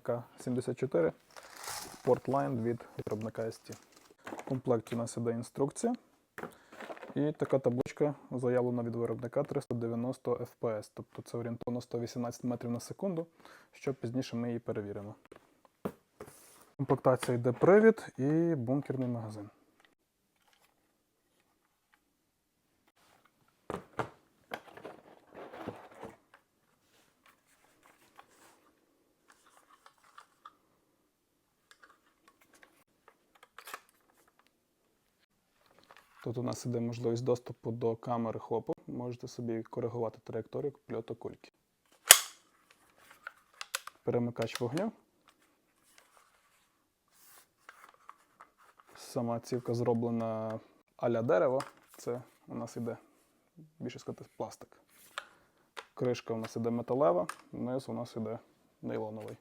АК-74 Portline від виробника ST. В комплекті у нас іде інструкція. І така табличка заявлена від виробника 390 FPS, тобто це орієнтовно 118 метрів на секунду, що пізніше ми її перевіримо. Комплектація йде привід і бункерний магазин. Тут у нас іде можливість доступу до камери хлопу. Можете собі коригувати траєкторію польоту кульки. Перемикач вогню. Сама цівка зроблена а-ля дерево. Це у нас іде, більше сказати, пластик. Кришка у нас іде металева, низ у нас іде нейлоновий.